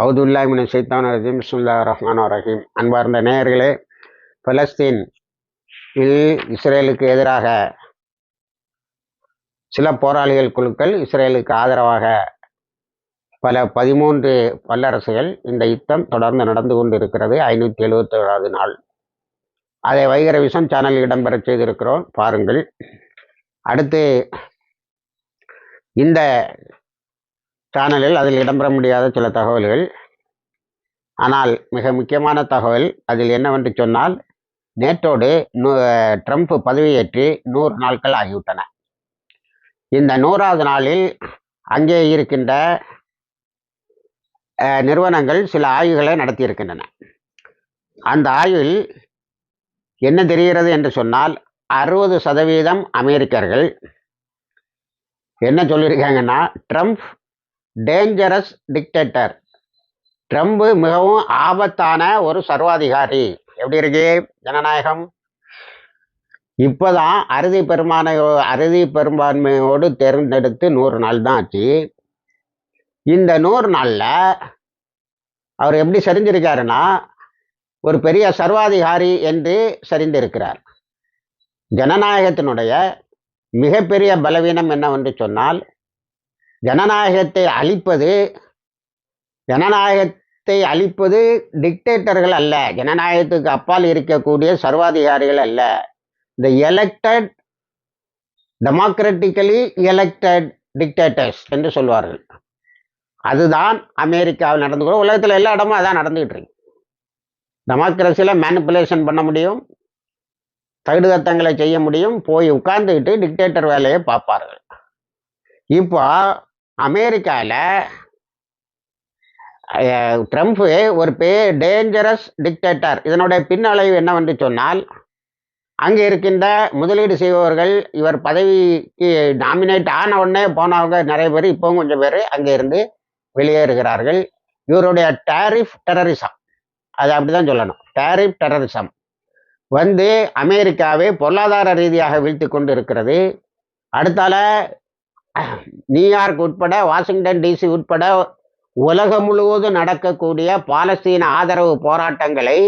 அவுதுல்லாமின் சைத்தான் ரஜீம். சுல்லா ரஹ்மான் ரஹீம். அன்பார்ந்த நேயர்களே பலஸ்தீன் இல் இஸ்ரேலுக்கு எதிராக சில போராளிகள் குழுக்கள் இஸ்ரேலுக்கு ஆதரவாக பல பதிமூன்று வல்லரசுகள் இந்த யுத்தம் தொடர்ந்து நடந்து கொண்டு இருக்கிறது ஐநூற்றி எழுபத்தேழாவது நாள். அதை வைகர விஷம் சேனலில் இடம்பெற செய்திருக்கிறோம். பாருங்கள். அடுத்து இந்த சேனலில் அதில் இடம்பெற முடியாத சில தகவல்கள். ஆனால் மிக முக்கியமான தகவல் அதில் என்னவென்று சொன்னால் நேற்றோடு நூ ட்ரம்ப் பதவியேற்று நூறு நாட்கள் ஆகிவிட்டன. இந்த நூறாவது நாளில் அங்கே இருக்கின்ற அஹ், நிறுவனங்கள் சில ஆய்வுகளை நடத்தியிருக்கின்றன. அந்த ஆய்வில் என்ன தெரிகிறது என்று சொன்னால் அறுபது சதவீதம் அமெரிக்கர்கள் என்ன சொல்லியிருக்காங்கன்னா ட்ரம்ப் டேஞ்சரஸ் டிக்டேட்டர் ட்ரம்ப்பு மிகவும் ஆபத்தான ஒரு சர்வாதிகாரி. எப்படி இருக்கு? ஜனநாயகம். இப்போதான் அறுதி பெரும்பான்மை அறுதி பெரும்பான்மையோடு தேர்ந்தெடுத்து நூறு நாள் தான் ஆச்சு. இந்த நூறு நாளில் அவர் எப்படி சரிஞ்சிருக்காருன்னா ஒரு பெரிய சர்வாதிகாரி என்று சரிந்திருக்கிறார் ஜனநாயகத்தினுடைய மிகப்பெரிய பலவீனம் என்னவென்று சொன்னால் ஜனநாயகத்தை அழிப்பது ஜனநாயகத்தை அழிப்பது டிக்டேட்டர்கள் அல்ல. ஜனநாயகத்துக்கு அப்பால் இருக்கக்கூடிய சர்வாதிகாரிகள் அல்ல. இந்த எலெக்டட் டெமோக்ராட்டிக்கலி எலெக்டட் டிக்டேட்டர்ஸ் என்று சொல்வார்கள். அதுதான் அமெரிக்காவில் நடந்து கூட உலகத்தில் எல்லா இடமும் அதான் நடந்துகிட்டு இருக்கு. டெமோக்ரஸியில் மேனிப்புலேஷன் பண்ண முடியும். தகுடுதத்தங்களை செய்ய முடியும். போய் உட்கார்ந்துக்கிட்டு டிக்டேட்டர் வேலையை பார்ப்பார்கள். இப்போ அமெரிக்காவில் ட்ரம்ப் ஒரு பே டேஞ்சரஸ் டிக்டேட்டர் இதனுடைய பின்னளைவு என்னவென்று சொன்னால் அங்கே இருக்கின்ற முதலீடு செய்பவர்கள் இவர் பதவிக்கு நாமினேட் ஆன உடனே போனவங்க நிறைய பேர் இப்போவும் கொஞ்சம் பேர் அங்கே இருந்து வெளியேறுகிறார்கள் இவருடைய டேரிஃப் டெரரிசம் அது அப்படிதான் சொல்லணும். டேரிஃப் டெரரிசம் வந்து அமெரிக்காவை பொருளாதார ரீதியாக வீழ்த்தி கொண்டு இருக்கிறது அடுத்தால நியூயார்க் உட்பட வாஷிங்டன் டிசி உட்பட உலகம் முழுவதும் நடக்கக்கூடிய பாலஸ்தீன ஆதரவு போராட்டங்களை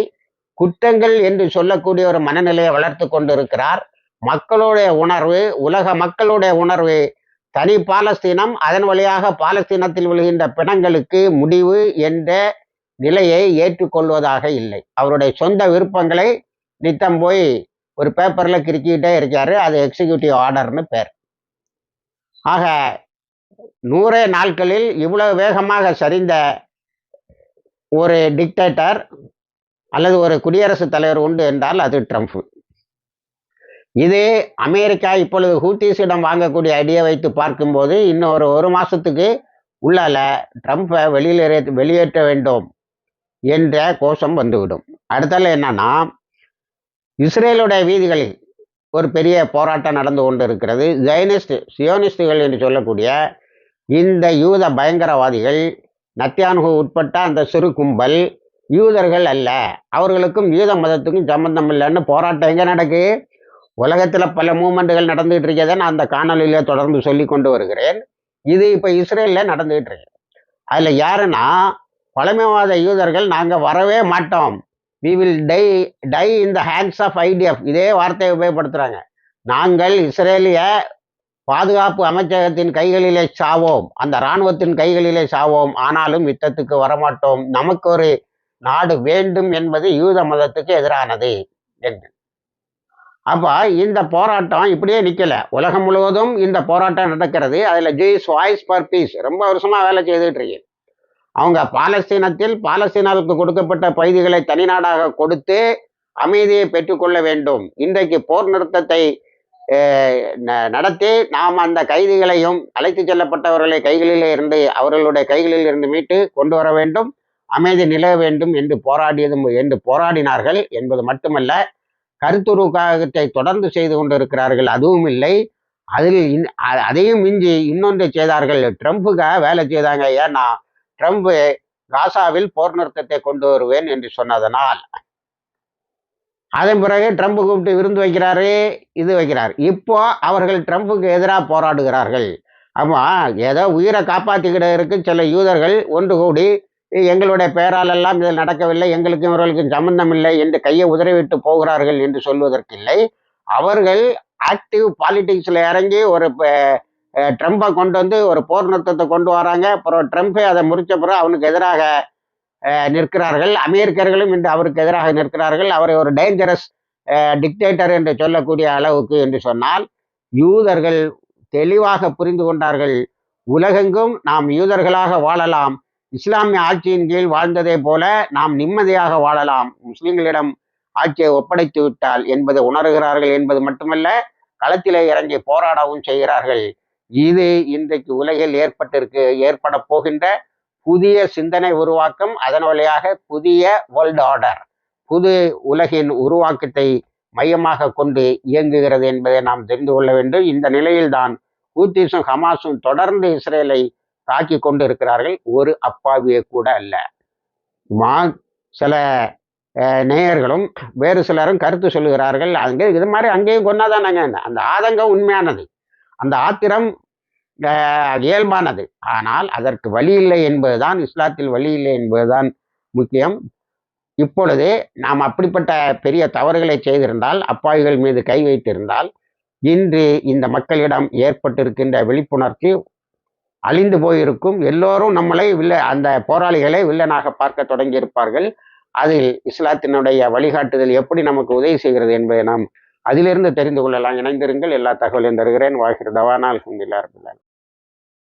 குற்றங்கள் என்று சொல்லக்கூடிய ஒரு மனநிலையை வளர்த்து கொண்டிருக்கிறார். மக்களுடைய உணர்வு உலக மக்களுடைய உணர்வு தனி பாலஸ்தீனம் அதன் வழியாக பாலஸ்தீனத்தில் விழுகின்ற பிணங்களுக்கு முடிவு என்ற நிலையை ஏற்றுக்கொள்வதாக இல்லை. அவருடைய சொந்த விருப்பங்களை நித்தம் போய் ஒரு பேப்பரில் கிறுக்கிக்கிட்டே இருக்காரு. அது எக்ஸிக்யூட்டிவ் ஆர்டர்னு பேர். ஆக நூறே நாட்களில் இவ்வளவு வேகமாக சரிந்த ஒரு டிக்டேட்டர் அல்லது ஒரு குடியரசுத் தலைவர் உண்டு என்றால் அது ட்ரம்ப் இது அமெரிக்கா இப்பொழுது ஹூத்திஸிடம் வாங்கக்கூடிய ஐடியா வைத்து பார்க்கும்போது இன்னும் ஒரு ஒரு மாசத்துக்கு உள்ளால ட்ரம்ப்பை வெளியில் வெளியேற்ற வேண்டும் என்ற கோஷம் வந்துவிடும். அடுத்தால என்னன்னா இஸ்ரேலுடைய வீதிகளில் ஒரு பெரிய போராட்டம் நடந்து கொண்டு இருக்கிறது ஜைனிஸ்ட் சியோனிஸ்டுகள் என்று சொல்லக்கூடிய இந்த யூத பயங்கரவாதிகள் நத்தியான்கு உட்பட்ட அந்த சிறு கும்பல் யூதர்கள் அல்ல. அவர்களுக்கும் யூத மதத்துக்கும் சம்பந்தம் இல்லைன்னு போராட்டம் எங்கே நடக்கு? உலகத்தில் பல மூமெண்ட்டுகள் நடந்துகிட்டு இருக்கிறத நான் அந்த காணொலியில் தொடர்ந்து சொல்லி கொண்டு வருகிறேன். இது இப்போ இஸ்ரேலில் நடந்துகிட்டு இருக்கு. அதில் யாருன்னா பழமைவாத யூதர்கள் நாங்கள் வரவே மாட்டோம். We will die die in the hands of IDF இதே வார்த்தையை உபயோகப்படுத்துகிறாங்க நாங்கள் இஸ்ரேலிய பாதுகாப்பு அமைச்சகத்தின் கைகளிலே சாவோம். அந்த இராணுவத்தின் கைகளிலே சாவோம். ஆனாலும் யுத்தத்துக்கு வரமாட்டோம். நமக்கு ஒரு நாடு வேண்டும் என்பது யூத மதத்துக்கு எதிரானது என்று. அப்போ இந்த போராட்டம் இப்படியே நிற்கல உலகம் முழுவதும் இந்த போராட்டம் நடக்கிறது. அதில் ஜூயிஸ் வாய்ஸ் பர் பீஸ் ரொம்ப வருஷமாக வேலை செய்துட்டு இருக்கேன் அவங்க பாலஸ்தீனத்தில் பாலஸ்தீனாவுக்கு கொடுக்கப்பட்ட பகுதிகளை தனிநாடாக கொடுத்து அமைதியை பெற்றுக்கொள்ள வேண்டும். இன்றைக்கு போர் நிறுத்தத்தை ந- நடத்தி நாம் அந்த கைதிகளையும் அழைத்து செல்லப்பட்டவர்களை கைகளிலே இருந்து அவர்களுடைய கைகளில் இருந்து மீட்டு கொண்டு வர வேண்டும். அமைதி நிலவ வேண்டும் என்று போராடியதும் என்று போராடினார்கள் என்பது மட்டுமல்ல கருத்துருக்காகத்தை தொடர்ந்து செய்து கொண்டிருக்கிறார்கள் அதுவும் இல்லை. அதில் இன்- அதையும் மிஞ்சி இன்னொன்றை செய்தார்கள். ட்ரம்ப்புக்காக வேலை செய்தாங்க. ஏன்னா ட்ரம்ப் காசாவில் போர் நிறுத்தத்தை கொண்டு வருவேன் என்று சொன்னதனால் அதன் பிறகு ட்ரம்ப் கூப்பிட்டு விருந்து வைக்கிறாரு இது வைக்கிறார். இப்போ அவர்கள் ட்ரம்ப்புக்கு எதிராக போராடுகிறார்கள். ஆமா ஏதோ உயிரை காப்பாற்றிக்கிட்டு இருக்கு சில யூதர்கள் ஒன்று கூடி எங்களுடைய பெயரால் எல்லாம் இதில் நடக்கவில்லை எங்களுக்கும் இவர்களுக்கும் சம்பந்தம் இல்லை என்று கையை உதறிவிட்டு போகிறார்கள் என்று சொல்வதற்கில்லை. அவர்கள் ஆக்டிவ் பாலிடிக்ஸில் இறங்கி ஒரு ட்ரம்பை கொண்டு வந்து ஒரு போர் நிறுத்தத்தை கொண்டு வராங்க. அப்புறம் ட்ரம்ப்பே அதை முறிச்ச பிறகு அவனுக்கு எதிராக நிற்கிறார்கள். அமெரிக்கர்களும் இன்று அவருக்கு எதிராக நிற்கிறார்கள். அவரை ஒரு டேஞ்சரஸ் டிக்டேட்டர் என்று சொல்லக்கூடிய அளவுக்கு என்று சொன்னால் யூதர்கள் தெளிவாக புரிந்து கொண்டார்கள். உலகெங்கும் நாம் யூதர்களாக வாழலாம். இஸ்லாமிய ஆட்சியின் கீழ் வாழ்ந்ததை போல நாம் நிம்மதியாக வாழலாம். முஸ்லிம்களிடம் ஆட்சியை ஒப்படைத்து விட்டால் என்பதை உணர்கிறார்கள் என்பது மட்டுமல்ல களத்திலே இறங்கி போராடவும் செய்கிறார்கள். இது இன்றைக்கு உலகில் ஏற்பட்டிருக்கு ஏற்பட போகின்ற புதிய சிந்தனை உருவாக்கம். அதன் வழியாக புதிய வேர்ல்டு ஆர்டர் புது உலகின் உருவாக்கத்தை மையமாக கொண்டு இயங்குகிறது என்பதை நாம் தெரிந்து கொள்ள வேண்டும். இந்த நிலையில்தான் ஹூத்திஸும் ஹமாஸும் தொடர்ந்து இஸ்ரேலை தாக்கி கொண்டு இருக்கிறார்கள் ஒரு அப்பாவியை கூட அல்ல. மா சில நேயர்களும் வேறு சிலரும் கருத்து சொல்லுகிறார்கள். அங்கே இது மாதிரி அங்கேயும் கொண்டாதானாங்க அந்த ஆதங்கம் உண்மையானது. அந்த ஆத்திரம் இயல்பானது. ஆனால் அதற்கு வழி இல்லை என்பதுதான் இஸ்லாத்தில் வழி இல்லை என்பதுதான் முக்கியம். இப்பொழுது நாம் அப்படிப்பட்ட பெரிய தவறுகளை செய்திருந்தால் அப்பாவிகள் மீது கை வைத்திருந்தால் இன்று இந்த மக்களிடம் ஏற்பட்டிருக்கின்ற விழிப்புணர்ச்சி அழிந்து போயிருக்கும். எல்லோரும் நம்மளை வில்ல அந்த போராளிகளை வில்லனாக பார்க்க தொடங்கியிருப்பார்கள். அதில் இஸ்லாத்தினுடைய வழிகாட்டுதல் எப்படி நமக்கு உதவி செய்கிறது என்பதை நாம் அதிலிருந்து தெரிந்து கொள்ளலாம். இணைந்திருங்கள். எல்லா தகவலையும் தருகிறேன். வாகிர் தவானா அல்ஹம்துலில்லாஹ் ரபில்